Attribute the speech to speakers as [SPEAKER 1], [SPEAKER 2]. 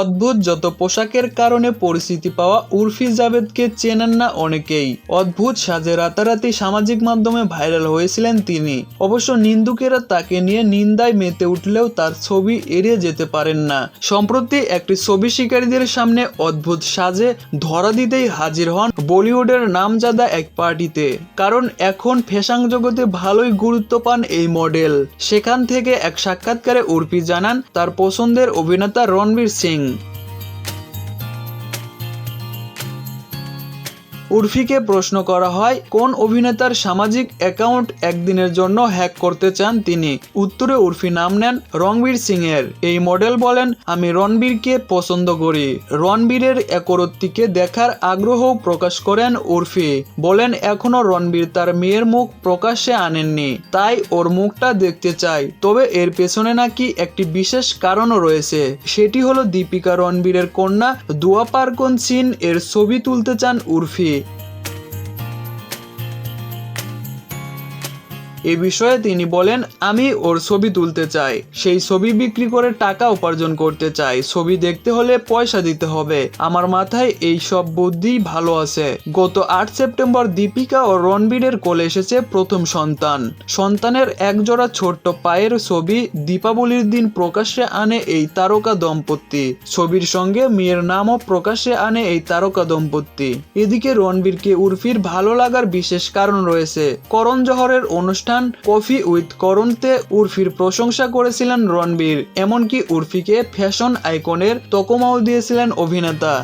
[SPEAKER 1] অদ্ভুত যত পোশাকের কারণে পরিচিতি পাওয়া উর্ফি জাভেদকে চেনেন না অনেকেই। অদ্ভুত সাজে রাতারাতি সামাজিক মাধ্যমে ভাইরাল হয়েছিলেন তিনি। অবশ্য নিন্দুকেরা তাকে নিয়ে নিন্দায় মেতে উঠলেও তার ছবি এড়িয়ে যেতে পারেন না। সম্প্রতি একটি ছবি শিকারীদের সামনে অদ্ভুত সাজে ধরা দিতেই হাজির হন বলিউডের নামজাদা এক পার্টিতে। কারণ এখন ফ্যাশন জগতে ভালোই গুরুত্ব পান এই মডেল। সেখান থেকে এক সাক্ষাৎকারে উর্ফি জানান, তার পছন্দের অভিনেতা রণবীর সিং। Amen. উর্ফিকে প্রশ্ন করা হয়, কোন অভিনেতার সামাজিক অ্যাকাউন্ট একদিনের জন্য হ্যাক করতে চান তিনি? উত্তরে উর্ফি নাম নেন রণবীর সিং এর এই মডেল বলেন, আমি রণবীরকে পছন্দ করি। রণবীরের একরত্তিকে দেখার আগ্রহ প্রকাশ করেন উর্ফি। বলেন, এখনও রণবীর তার মেয়ের মুখ প্রকাশ্যে আনেননি। তাই ওর মুখটা দেখতে চাই। তবে এর পেছনে নাকি একটি বিশেষ কারণও রয়েছে। সেটি হলো দীপিকা রণবীরের কন্যা দুয়া পারকন সিন এর ছবি তুলতে চান উর্ফি। এ বিষয়ে তিনি বলেন, আমি ওর ছবি তুলতে চাই। সেই ছবি বিক্রি করে টাকা উপার্জন করতে চাই। ছবি দেখতে হলে পয়সা দিতে হবে। আমার মাথায় এই সব বুদ্ধি ভালো আছে। গত আট সেপ্টেম্বর দীপিকা ও রণবীরের কোলে এসেছে প্রথম সন্তান। সন্তানের একজোড়া ছোট্ট পায়ের ছবি দীপাবলির দিন প্রকাশ্যে আনে এই তারকা দম্পতি। ছবির সঙ্গে মেয়ের নামও প্রকাশ্যে আনে এই তারকা দম্পতি। এদিকে রণবীরকে উর্ফির ভালো লাগার বিশেষ কারণ রয়েছে। করণ জহরের অনুষ্ঠান কফি উইথ করণতে উর্ফির প্রশংসা করেছিলেন রণবীর এমনকি উর্ফিকে ফ্যাশন আইকনের তকমাও দিয়েছিলেন অভিনেতা।